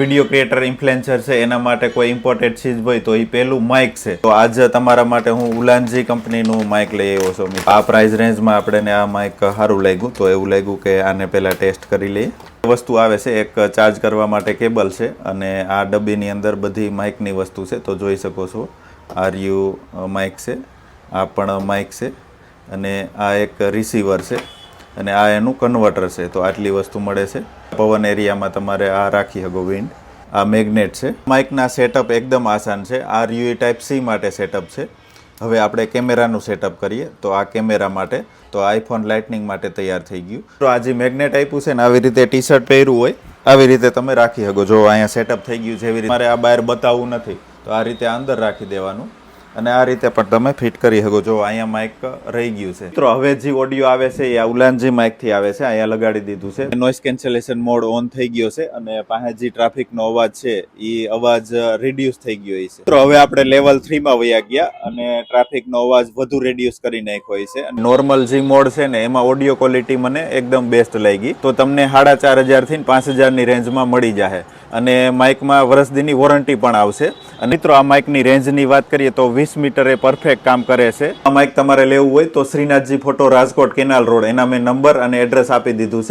Video creator, influencer છે, એના માટે કોઈ ઇમ્પોર્ટેન્ટ ચીજ હોય તો એ પહેલું માઇક છે. તો આજ તમારા માટે હું ઉલાનજી કંપનીનું માઇક લઈ આવ્યો છું આ પ્રાઇસ રેન્જમાં આપણે આ માઇક સારું લાગ્યું. તો એવું લાગ્યું કે આને પહેલાં ટેસ્ટ કરી લઈએ. વસ્તુ આવે છે, એક ચાર્જ કરવા માટે કેબલ છે અને આ ડબ્બીની અંદર બધી માઇકની વસ્તુ છે. તો જોઈ શકો છો આર યુ માઇક છે? આ પણ માઇક છે અને આ એક રિસીવર છે. અને આ એનું કન્વર્ટર છે, તો આટલી વસ્તુ મળે છે. પવન એરિયામાં તમારે આ રાખી શકો વિન્ડ આ મેગ્નેટ છે. માઇકના સેટઅપ એકદમ આસાન છે. આ યુએ ટાઈપ સી માટે સેટઅપ છે. હવે આપણે કેમેરાનું સેટઅપ કરીએ, તો આ કેમેરા માટે, તો આઈફોન લાઇટનિંગ માટે તૈયાર થઈ ગયું. તો આ જે મેગ્નેટ આપ્યું છે ને, આવી રીતે ટી શર્ટ પહેર્યું હોય, આવી રીતે તમે રાખી શકો. જો અહીંયા સેટઅપ થઈ ગયું છે એવી રીતે. મારે આ બહાર બતાવવું નથી. તો આ રીતે અંદર રાખી દેવાનું. અને આ રીતે પણ તમે ફિટ કરી શકો જો અહીંયા માઇક રહી ગયું છે. મિત્રો, હવે જે ઓડિયો આવે છે એ ઉલાનજી માઇકથી આવે છે. અહીંયા લગાડી દીધું છે. નોઇસ કેન્સલેશન મોડ ઓન થઈ ગયો છે અને પાસે જે ટ્રાફિકનો અવાજ છે એ અવાજ રિડ્યુસ થઈ ગયો છે. મિત્રો, હવે આપણે લેવલ થ્રી માં વયા ગયા અને ટ્રાફિકનો અવાજ વધુ રેડ્યુસ કરી નાખ્યો છે. નોર્મલ જે મોડ છે ને, એમાં ઓડિયો ક્વોલિટી મને એકદમ બેસ્ટ લાગી. તો તમને સાડા ચાર હજારથી પાંચ હજારની રેન્જમાં મળી જશે અને માઇકમાં વર્ષ દીની વોરંટી પણ આવશે. અને મિત્રો, આ માઇકની રેન્જની વાત કરીએ તો વીસ મીટર પરફેક્ટ કામ કરે છે. આ માઇક તમારે લેવું હોય તો Shrinathji photo Rajkot canal road. એના મેં નંબર અને એડ્રેસ આપી દીધું છે.